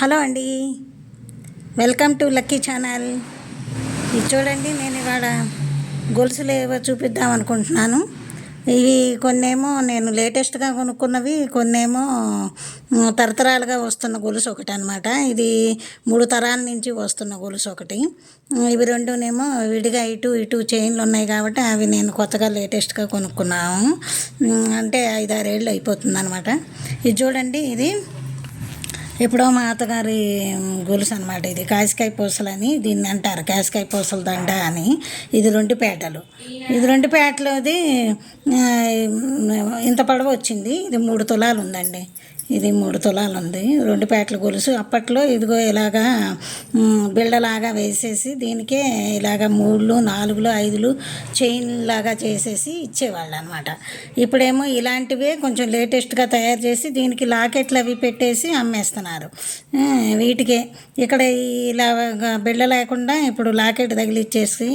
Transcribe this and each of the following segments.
Hello అండి. Welcome to lucky channel. ఇది చూడండి నేను ఇవాళ గొలుసులు ఏవో చూపిద్దాం అనుకుంటున్నాను. ఇవి కొన్నేమో నేను లేటెస్ట్గా కొనుక్కున్నవి కొన్నేమో తరతరాలుగా వస్తున్న గొలుసు ఒకటి అనమాట ఇది మూడు తరాల నుంచి వస్తున్న గొలుసు ఒకటి. ఇవి రెండునేమో విడిగా ఇటు ఇటు చైన్లు ఉన్నాయి కాబట్టి అవి నేను కొత్తగా లేటెస్ట్గా కొనుక్కున్నాను. అంటే ఐదారేళ్ళు అయిపోతుంది అనమాట ఇది చూడండి ఇది ఎప్పుడో మా అత్తగారి గొలుసు అనమాట ఇది. కాసికాయ పూసలని దీన్ని అంటారు. కాసికాయ పూసల దండ అని. ఇది రెండు పేటలు. ఇది రెండు పేటలోది ఇంత పడవ వచ్చింది. ఇది మూడు తులాలు ఉందండి. ఇది మూడు తులాలు ఉంది. రెండు పేటల గొలుసు. అప్పట్లో ఇదిగో ఇలాగా మ్, బిళ్ళలాగా వేసేసి దీనికే ఇలాగ మూడులు నాలుగులు ఐదులు చైన్ లాగా చేసేసి ఇచ్చేవాళ్ళు అనమాట ఇప్పుడేమో ఇలాంటివే కొంచెం లేటెస్ట్గా తయారు చేసి దీనికి లాకెట్లు అవి పెట్టేసి అమ్మేస్తున్నారు. వీటికే. ఇక్కడ ఇలా బిళ్ళ లేకుండా ఇప్పుడు లాకెట్ తగిలిచ్చేసి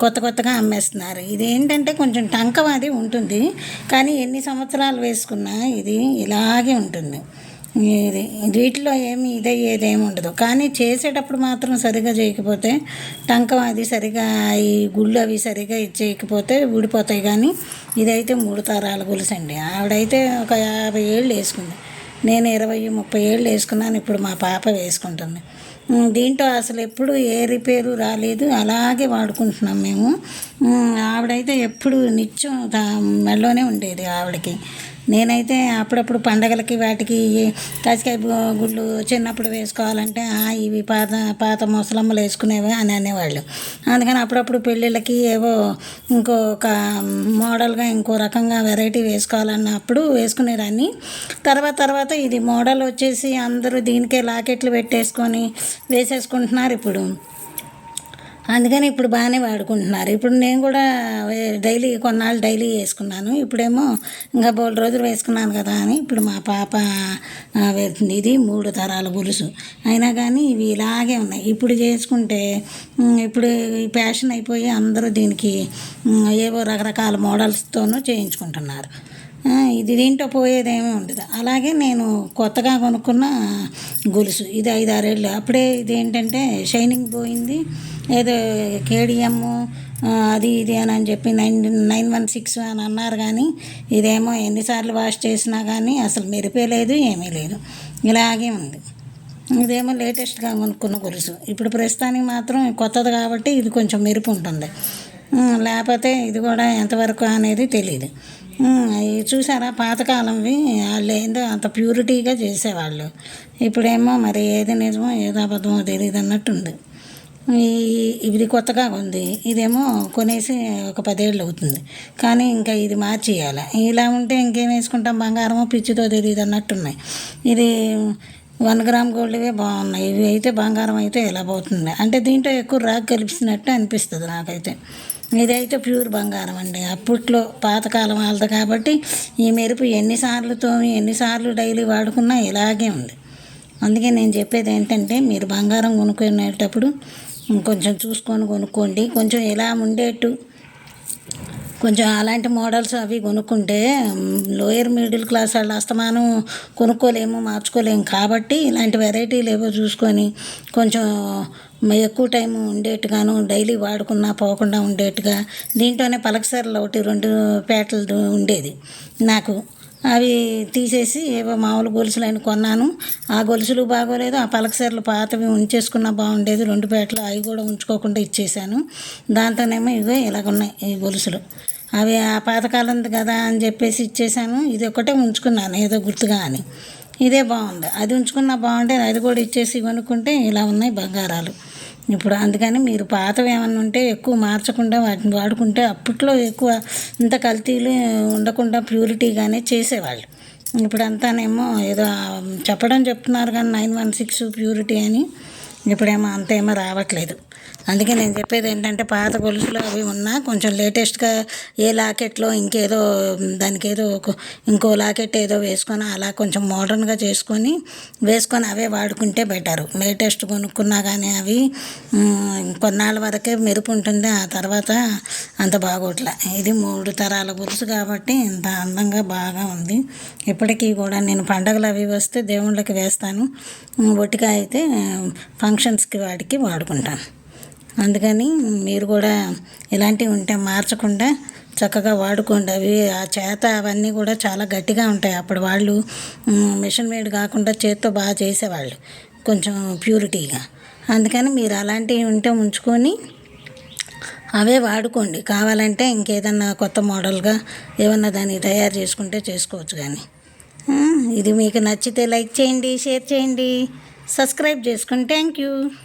కొత్త కొత్తగా అమ్మేస్తున్నారు. ఇది ఏంటంటే కొంచెం టంకం అది ఉంటుంది. కానీ ఎన్ని సంవత్సరాలు వేసుకున్నా ఇది ఇలాగే ఉంటుంది. ఇది వీటిలో ఏమి ఇదయ్యేదేమి ఉండదు. కానీ చేసేటప్పుడు మాత్రం సరిగా చేయకపోతే టంకం అది సరిగా ఈ గుళ్ళు అవి సరిగా ఇచ్చేయకపోతే ఊడిపోతాయి. కానీ ఇదైతే మూడు తరాల గొలుసు అండి. ఆవిడైతే ఒక యాభై ఏళ్ళు వేసుకుంది. నేను ఇరవై ముప్పై ఏళ్ళు వేసుకున్నాను. ఇప్పుడు మా పాప వేసుకుంటుంది. దీంట్లో అసలు ఎప్పుడు ఏ రిపేరు రాలేదు. అలాగే వాడుకుంటున్నాం మేము. ఆవిడైతే ఎప్పుడు నిత్యం మెల్లోనే ఉండేది ఆవిడకి. నేనైతే అప్పుడప్పుడు పండగలకి వాటికి కాసికాయ గుళ్ళు చిన్నప్పుడు వేసుకోవాలంటే "ఆ, ఇవి పాత పాత ముసలమ్మలు వేసుకునేవే అని అనేవాళ్ళు. అందుకని అప్పుడప్పుడు పెళ్ళిళ్ళకి ఏవో ఇంకొక మోడల్గా ఇంకో రకంగా వెరైటీ వేసుకోవాలన్నప్పుడు వేసుకునేదాన్ని. తర్వాత తర్వాత ఇది మోడల్ వచ్చేసి అందరూ దీనికే లాకెట్లు పెట్టేసుకొని వేసేసుకుంటున్నారు ఇప్పుడు. అందుకని ఇప్పుడు బాగానే వాడుకుంటున్నారు. ఇప్పుడు నేను కూడా డైలీ కొన్నాళ్ళు డైలీ వేసుకున్నాను. ఇప్పుడేమో ఇంకా బోల్ రోజులు వేసుకున్నాను కదా అని ఇప్పుడు మా పాప వెళ్తుంది. ఇది మూడు తరాల గొలుసు. అయినా కానీ ఇవి ఇలాగే ఉన్నాయి. ఇప్పుడు చేసుకుంటే ఇప్పుడు ఈ ఫ్యాషన్ అయిపోయి అందరూ దీనికి ఏవో రకరకాల మోడల్స్తోనూ చేయించుకుంటున్నారు. ఇది దీంట్లో పోయేదేమీ ఉండదు. అలాగే నేను కొత్తగా కొనుక్కున్న గొలుసు. ఇది ఐదారేళ్ళు. అప్పుడే ఇది ఏంటంటే షైనింగ్ పోయింది. ఏదో కేడిఎం అది ఇది అని అని చెప్పి నైన్ నైన్ వన్ సిక్స్ అని అన్నారు కానీ ఇదేమో ఎన్నిసార్లు వాష్ చేసినా కానీ అసలు మెరిపే లేదు ఏమీ లేదు. ఇలాగే ఉంది. ఇదేమో లేటెస్ట్గా కొనుక్కున్న గొలుసు. ఇప్పుడు ప్రస్తుతానికి మాత్రం కొత్తది కాబట్టి ఇది కొంచెం మెరుపు ఉంటుంది. లేకపోతే ఇది కూడా ఎంతవరకు అనేది తెలియదు చూసారా పాతకాలంవి వాళ్ళు ఏందో అంత ప్యూరిటీగా చేసేవాళ్ళు. ఇప్పుడేమో మరి ఏది నిజమో ఏది అబద్ధమో తెలియదు అన్నట్టుంది ఇది కొత్తగా ఉంది. ఇదేమో కొనేసి ఒక పదేళ్ళు అవుతుంది. కానీ ఇంకా ఇది మార్చేయాలి. ఇలా ఉంటే ఇంకేం వేసుకుంటాం? బంగారమో పిచ్చితో తెలియదు అన్నట్టున్నాయి. ఇది వన్ గ్రామ్ గోల్డ్వే బాగున్నాయి. ఇవి అయితే బంగారం అయితే ఇలా పోతుంది? అంటే దీంట్లో ఎక్కువ రాగ్ కలిపిస్తున్నట్టు అనిపిస్తుంది నాకైతే. ఇదైతే ప్యూర్ బంగారం అండి. అప్పట్లో పాతకాలం వాళ్ళది కాబట్టి ఈ మెరుపు ఎన్నిసార్లు తోమి ఎన్నిసార్లు డైలీ వాడుకున్నా ఇలాగే ఉంది. అందుకే నేను చెప్పేది ఏంటంటే మీరు బంగారం కొనుక్కునేటప్పుడు కొంచెం చూసుకొని కొనుక్కోండి. కొంచెం ఇలా ఉండేట్టు కొంచెం అలాంటి మోడల్స్ అవి కొనుక్కుంటే లోయర్ మిడిల్ క్లాస్ వాళ్ళు అస్తమానం కొనుక్కోలేము మార్చుకోలేము. కాబట్టి ఇలాంటి వెరైటీలు ఏవో చూసుకొని కొంచెం ఎక్కువ టైం ఉండేట్టుగాను డైలీ వాడుకున్నా పోకుండా ఉండేట్టుగా దీంట్లోనే పలకసరలు ఒకటి రెండు పేటలు ఉండేది. నాకు అవి తీసేసి ఏవో మామూలు గొలుసులు అయిన కొన్నాను. ఆ గొలుసులు బాగోలేదు ఆ పలకసీరలు పాతవి ఉంచేసుకున్నా బాగుండేది. రెండు పేటలు అవి కూడా ఉంచుకోకుండా ఇచ్చేసాను. దాంతోనేమో ఇవే ఇలాగున్నాయి ఈ గొలుసులు. అవి ఆ పాతకాలంది కదా అని చెప్పేసి ఇచ్చేసాను. ఇది ఒకటే ఉంచుకున్నాను ఏదో గుర్తుగా అని. ఇదే బాగుంది. అది ఉంచుకున్నా బాగుండేది అది కూడా ఇచ్చేసి కొనుక్కుంటే ఇలా ఉన్నాయి బంగారాలు. ఇప్పుడు అందుకని మీరు పాతవి ఏమైనా ఉంటే ఎక్కువ మార్చకుండా వాటిని వాడుకుంటే అప్పట్లో ఎక్కువ ఇంత కల్తీలు ఉండకుండా ప్యూరిటీగానే చేసేవాళ్ళు. ఇప్పుడు అంతానేమో ఏదో చెప్పడం చెప్తున్నారు కానీ నైన్ వన్ సిక్స్ ప్యూరిటీ అని. ఇప్పుడేమో అంత ఏమో రావట్లేదు. అందుకే నేను చెప్పేది ఏంటంటే పాత గొలుసులు అవి ఉన్నా కొంచెం లేటెస్ట్గా ఏ లాకెట్లో ఇంకేదో దానికి ఏదో ఇంకో లాకెట్ ఏదో వేసుకొని అలా కొంచెం మోడర్న్గా చేసుకొని వేసుకొని అవే వాడుకుంటే బెటరు. లేటెస్ట్ కొనుక్కున్నా కానీ అవి కొన్నాళ్ళ వరకే మెరుపు ఉంటుంది. ఆ తర్వాత అంత బాగోట్లా. ఇది మూడు తరాల గొలుసు కాబట్టి ఇంత అందంగా బాగా ఉంది. ఇప్పటికీ కూడా నేను పండగలు అవి వస్తే దేవుళ్ళకి వేస్తాను. మ్, అయితే ఫంక్షన్స్కి వాటికి వాడుకుంటాను. అందుకని మీరు కూడా ఇలాంటివి ఉంటే మార్చకుండా చక్కగా వాడుకోండి. అవి ఆ చేత అవన్నీ కూడా చాలా గట్టిగా ఉంటాయి. అప్పుడు వాళ్ళు మిషన్ మేడ్ కాకుండా చేత్తో బాగా చేసేవాళ్ళు కొంచెం ప్యూరిటీగా. అందుకని మీరు అలాంటివి ఉంటే ఉంచుకొని అవే వాడుకోండి. కావాలంటే ఇంకేదన్నా కొత్త మోడల్గా ఏమన్నా దాన్ని తయారు చేసుకుంటే చేసుకోవచ్చు కానీ ఇది మీకు నచ్చితే లైక్ చేయండి షేర్ చేయండి. సబ్స్క్రైబ్ చేసుకోండి థ్యాంక్ యూ